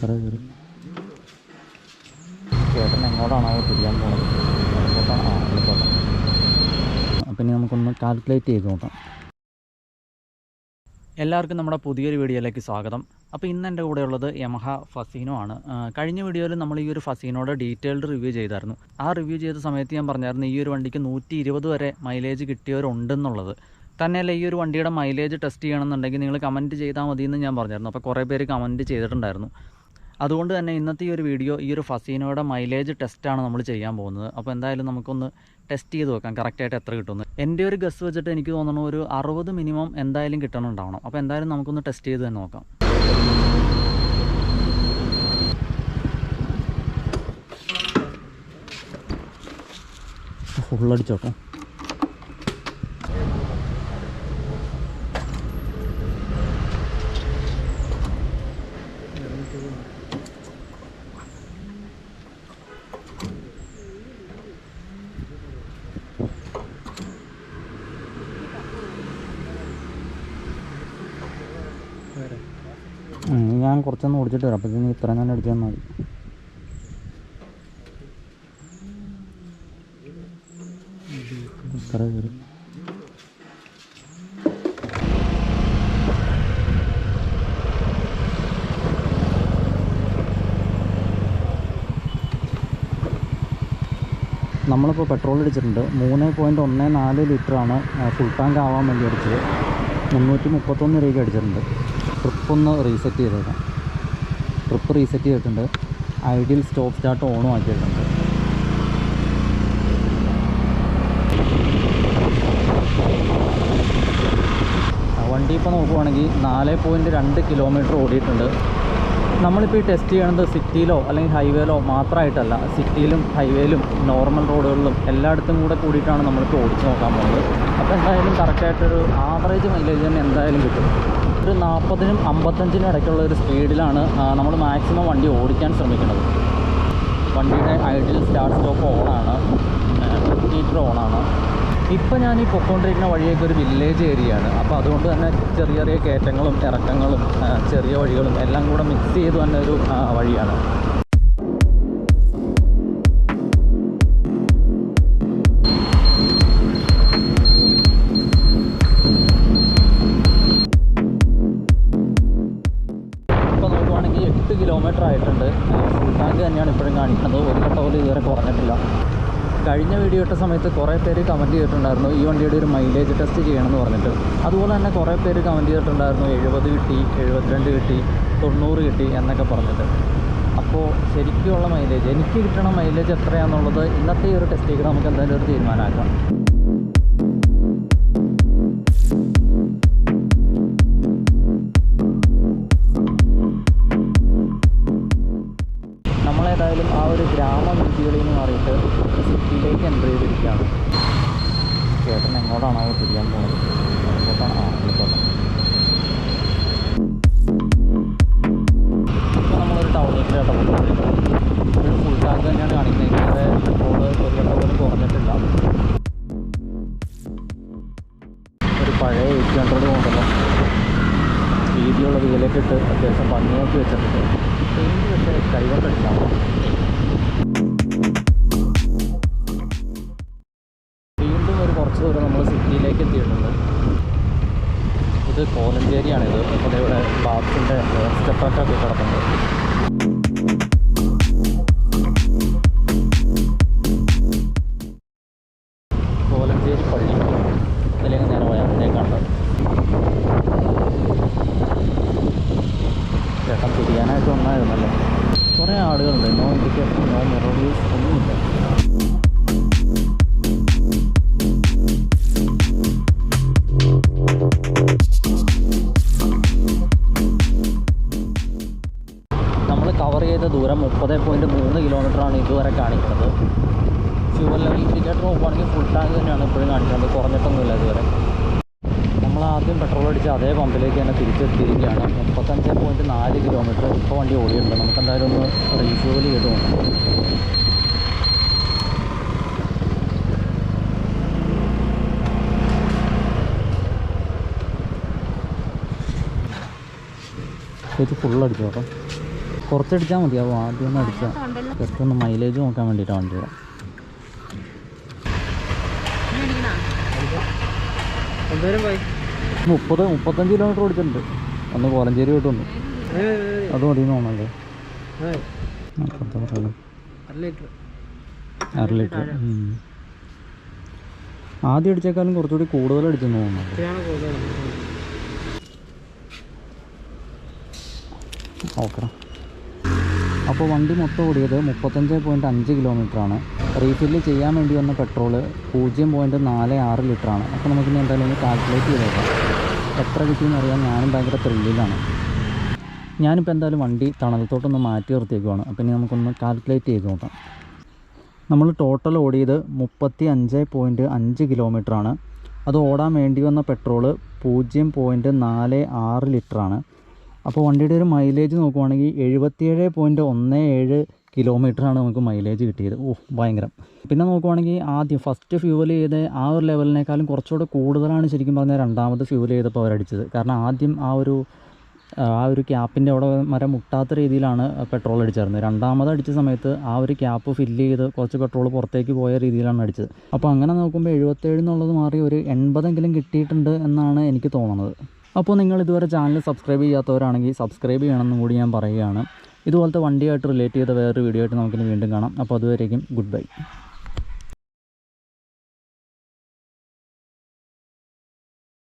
കയറി ചേട്ടൻ എങ്ങോട്ടാണോ തിരിയാൻ എങ്ങോട്ടാണ് ആ എളുപ്പമാണ് അപ്പം ഇനി നമുക്കൊന്ന് കാൽക്കുലേറ്റ് ചെയ്ത് നോക്കാം. എല്ലാവർക്കും നമ്മുടെ പുതിയൊരു വീഡിയോയിലേക്ക് സ്വാഗതം. അപ്പോൾ ഇന്ന് എന്റെ കൂടെയുള്ളത് യമഹ ഫസീനോ ആണ്. കഴിഞ്ഞ വീഡിയോയിൽ നമ്മൾ ഈ ഒരു ഫസീനോയുടെ ഡീറ്റെയിൽഡ് റിവ്യൂ ചെയ്തായിരുന്നു. ആ റിവ്യൂ ചെയ്ത സമയത്ത് ഞാൻ പറഞ്ഞായിരുന്നു ഈ ഒരു വണ്ടിക്ക് നൂറ്റി ഇരുപത് വരെ മൈലേജ് കിട്ടിയവരുണ്ടെന്നുള്ളത്. തന്നെയല്ല ഈ ഒരു വണ്ടിയുടെ മൈലേജ് ടെസ്റ്റ് ചെയ്യണമെന്നുണ്ടെങ്കിൽ നിങ്ങൾ കമന്റ് ചെയ്താൽ മതി എന്ന് ഞാൻ പറഞ്ഞായിരുന്നു. അപ്പോൾ കുറേ പേര് കമന്റ് ചെയ്തിട്ടുണ്ടായിരുന്നു. അതുകൊണ്ട് തന്നെ ഇന്നത്തെ ഈ ഒരു വീഡിയോ ഈ ഒരു ഫസീനോയുടെ മൈലേജ് ടെസ്റ്റാണ് നമ്മൾ ചെയ്യാൻ പോകുന്നത്. അപ്പോൾ എന്തായാലും നമുക്കൊന്ന് ടെസ്റ്റ് ചെയ്ത് നോക്കാം കറക്റ്റായിട്ട് എത്ര കിട്ടുമെന്ന് എന്റെ ഒരു ഗസ് വെച്ചിട്ട് എനിക്ക് തോന്നുന്നു ഒരു അറുപത് മിനിമം എന്തായാലും കിട്ടണുണ്ടാവണം അപ്പോൾ എന്തായാലും നമുക്കൊന്ന് ടെസ്റ്റ് ചെയ്ത് തന്നെ നോക്കാം. ഫുള്ളടിച്ചോട്ടെ ഞാൻ കുറച്ചൊന്ന് ഓടിച്ചിട്ട് വരാം. അപ്പം ഇത്ര തന്നെ അടിച്ചു തന്നാൽ മതി. ഇത്ര കയറി നമ്മളിപ്പോൾ പെട്രോൾ അടിച്ചിട്ടുണ്ട്. മൂന്ന് പോയിന്റ് ഒന്ന് നാല് ലിറ്ററാണ് ഫുൾ ടാങ്ക് ആവാൻ വേണ്ടി അടിച്ചത്. മുന്നൂറ്റി മുപ്പത്തൊന്ന് രൂപയ്ക്ക് അടിച്ചിട്ടുണ്ട്. ട്രിപ്പ് ഒന്ന് റീസെറ്റ് ചെയ്തേക്കാം. ട്രിപ്പ് റീസെറ്റ് ചെയ്തിട്ടുണ്ട്. ഐഡിയൽ സ്റ്റോപ്പ് സ്റ്റാർട്ട് ഓണും ആക്കിയിട്ടുണ്ട്. വണ്ടി ഇപ്പോൾ നോക്കുവാണെങ്കിൽ നാല് പോയിന്റ് രണ്ട് കിലോമീറ്റർ ഓടിയിട്ടുണ്ട്. നമ്മളിപ്പോൾ ഈ ടെസ്റ്റ് ചെയ്യണത് സിറ്റിയിലോ അല്ലെങ്കിൽ ഹൈവേയിലോ മാത്രമായിട്ടല്ല സിറ്റിയിലും ഹൈവേയിലും നോർമൽ റോഡുകളിലും എല്ലായിടത്തും കൂടെ കൂടിയിട്ടാണ് നമ്മളിപ്പോൾ ഓടിച്ച് നോക്കാൻ പോകുന്നത്. അപ്പോൾ എന്തായാലും കറക്റ്റായിട്ടൊരു ആവറേജ് മൈലേജ് തന്നെ എന്തായാലും കിട്ടും. ഒരു നാൽപ്പതിനും അമ്പത്തഞ്ചിനും ഇടയ്ക്കുള്ള ഒരു സ്പീഡിലാണ് നമ്മൾ മാക്സിമം വണ്ടി ഓടിക്കാൻ ശ്രമിക്കുന്നത്. വണ്ടിയുടെ ഐഡിയൽ സ്റ്റാർട്ട് സ്റ്റോപ്പ് ഓണാണ് ഹീറ്റർ ഓണാണ് ഇപ്പോൾ ഞാൻ ഈ പൊക്കോണ്ടിരിക്കുന്ന വഴിയൊക്കെ ഒരു വില്ലേജ് ഏരിയ ആണ്. അപ്പോൾ അതുകൊണ്ട് തന്നെ ചെറിയ ചെറിയ കയറ്റങ്ങളും ഇറക്കങ്ങളും ചെറിയ വഴികളും എല്ലാം കൂടെ മിക്സ് ചെയ്ത് തന്നെ ഒരു വഴിയാണ്. കഴിഞ്ഞ വീഡിയോ ഇട്ട സമയത്ത് കുറേ പേര് കമന്റ് ചെയ്തിട്ടുണ്ടായിരുന്നു ഈ വണ്ടിയുടെ ഒരു മൈലേജ് ടെസ്റ്റ് ചെയ്യണമെന്ന് പറഞ്ഞിട്ട്. അതുപോലെ തന്നെ കുറേ പേര് കമന്റ് ചെയ്തിട്ടുണ്ടായിരുന്നു എഴുപത് കിട്ടി എഴുപത്തിരണ്ട് കിട്ടി തൊണ്ണൂറ് കിട്ടി എന്നൊക്കെ പറഞ്ഞിട്ട്. അപ്പോൾ ശരിക്കുള്ള മൈലേജ് എനിക്ക് കിട്ടണ മൈലേജ് എത്രയാണെന്നുള്ളത് ഇന്നത്തെ ഈ ഒരു ടെസ്റ്റിലേക്ക് നമുക്ക് എന്തായാലും ഒരു തീരുമാനമാക്കാം. വീതികളിൽ നിന്ന് മാറിയിട്ട് സിറ്റിയിലേക്ക് എന്റർ ചെയ്തിരിക്കുകയാണ്. ചേട്ടൻ എങ്ങോട്ടാണോ തിരിയാൻ പോകുന്നത് എങ്ങോട്ടാണ്? നമ്മളൊരു ടൗണിലേക്ക് കേട്ടോ. ഒരു ഫുൾ ടാങ്ക് തന്നെയാണ് കാണിക്കുന്നത്. പെട്രോൾ ഒരു ഘട്ടം പോലും കുറഞ്ഞിട്ടില്ല. ഒരു പഴയ എയ്റ്റ് ഹൺഡ്രഡ് കൊണ്ടല്ലോ വീതിയുള്ള വീലൊക്കെ ഇട്ട് അത്യാവശ്യം ഭംഗിയാക്കി വെച്ചിട്ടുണ്ട്. പെയിന്റ് പക്ഷേ കൈകൊണ്ടടിച്ചാൽ എത്തിയിട്ടുണ്ട്. ഇത് കോലഞ്ചേരിയാണിത് അപ്പോൾ ഇവിടെ ബാത്തിന്റെ സ്റ്റെപ്പൊക്കെ കിടക്കുന്നുണ്ട് ഫ്യൂവൽ ലെവൽ ഇൻഡിക്കേറ്റർ നോക്കുവാണെങ്കിൽ ഫുൾ ടാങ്ക് തന്നെയാണ് ഇപ്പോഴും കാണിക്കുന്നത്. കുറഞ്ഞിട്ടൊന്നുമില്ല ഇതുവരെ. നമ്മൾ ആദ്യം പെട്രോൾ അടിച്ച് അതേ പമ്പിലേക്ക് തന്നെ തിരിച്ചെത്തിയിരിക്കുകയാണ്. മുപ്പത്തഞ്ച് പോയിന്റ് നാല് കിലോമീറ്റർ ഇപ്പോൾ വണ്ടി ഓടിയിട്ടുണ്ട്. നമുക്ക് എന്തായാലും ഒന്ന് റീഫ്യൂവൽ ചെയ്ത് നോക്കാം. ഇത് ഫുൾ അടിച്ചു കേട്ടോ കുറച്ചടിച്ചാൽ മതിയാവും ആദ്യം ഒന്ന് അടിച്ചാൽ ജസ്റ്റ് ഒന്ന് മൈലേജ് നോക്കാൻ വേണ്ടിയിട്ടാണ് വണ്ടിയുടെ എന്തോരം പോയി? മുപ്പത് മുപ്പത്തഞ്ച് കിലോമീറ്റർ ഓടിച്ചിട്ടുണ്ട്. അന്ന് കോലഞ്ചേരി പോയിട്ട് വന്നു. അത് മതി തോന്നല്ലേ അര ലിറ്റർ. ആദ്യം അടിച്ചേക്കാളും കുറച്ചുകൂടി കൂടുതൽ അടിച്ചെന്ന് തോന്നുന്നു. ഓക്കെ. അപ്പോൾ വണ്ടി മൊത്തം ഓടിയത് മുപ്പത്തഞ്ച് പോയിന്റ് അഞ്ച് കിലോമീറ്ററാണ് റീഫില്ല് ചെയ്യാൻ വേണ്ടി വന്ന പെട്രോൾ പൂജ്യം പോയിന്റ് നാല് ആറ് ലിറ്ററാണ്. അപ്പോൾ നമുക്കിനി എന്തായാലും ഒന്ന് കാൽക്കുലേറ്റ് ചെയ്തേക്കാം എത്ര കിട്ടിയെന്ന് അറിയാൻ ഞാനും ഭയങ്കര ത്രില്ലിലാണ് ഞാനിപ്പോൾ എന്തായാലും വണ്ടി തണലത്തോട്ടൊന്ന് മാറ്റി നിർത്തിയേക്കുവാണ്. അപ്പോൾ ഇനി നമുക്കൊന്ന് കാൽക്കുലേറ്റ് ചെയ്ത് നോക്കാം. നമ്മൾ ടോട്ടൽ ഓടിയത് മുപ്പത്തി അഞ്ച് പോയിന്റ് അഞ്ച് കിലോമീറ്ററാണ്. അത് ഓടാൻ വേണ്ടി വന്ന പെട്രോൾ പൂജ്യം പോയിന്റ് നാല് ആറ് ലിറ്ററാണ്. അപ്പോൾ വണ്ടിയുടെ ഒരു മൈലേജ് നോക്കുവാണെങ്കിൽ എഴുപത്തിയേഴ് പോയിന്റ് ഒന്ന് ഏഴ് കിലോമീറ്ററാണ് നമുക്ക് മൈലേജ് കിട്ടിയത്. ഓ ഭയങ്കരം. പിന്നെ നോക്കുവാണെങ്കിൽ ആദ്യം ഫസ്റ്റ് ഫ്യൂവൽ ചെയ്ത് ആ ഒരു ലെവലിനേക്കാളും കുറച്ചുകൂടെ കൂടുതലാണ് ശരിക്കും പറഞ്ഞാൽ രണ്ടാമത് ഫ്യൂവൽ ചെയ്തപ്പോൾ അവരടിച്ചത്. കാരണം ആദ്യം ആ ഒരു ആ ഒരു ക്യാപ്പിന്റെ അവിടെ മരം മുട്ടാത്ത രീതിയിലാണ് പെട്രോൾ അടിച്ചായിരുന്നത് രണ്ടാമത് അടിച്ച സമയത്ത് ആ ഒരു ക്യാപ്പ് ഫില്ല് ചെയ്ത് കുറച്ച് പെട്രോൾ പുറത്തേക്ക് പോയ രീതിയിലാണ് അടിച്ചത്. അപ്പോൾ അങ്ങനെ നോക്കുമ്പോൾ എഴുപത്തേഴ് എന്നുള്ളത് മാറി ഒരു എൺപതെങ്കിലും കിട്ടിയിട്ടുണ്ട് എന്നാണ് എനിക്ക് തോന്നുന്നത്. അപ്പോൾ നിങ്ങൾ ഇതുവരെ ചാനൽ സബ്സ്ക്രൈബ് ചെയ്യാത്തവരാണെങ്കിൽ സബ്സ്ക്രൈബ് ചെയ്യണമെന്നും കൂടി ഞാൻ പറയുകയാണ്. ഇതുപോലത്തെ വണ്ടിയായിട്ട് റിലേറ്റ് ചെയ്ത വേറൊരു വീഡിയോ ആയിട്ട് നമുക്കിനി വീണ്ടും കാണാം. അപ്പോൾ അതുവരേക്കും ഗുഡ് ബൈ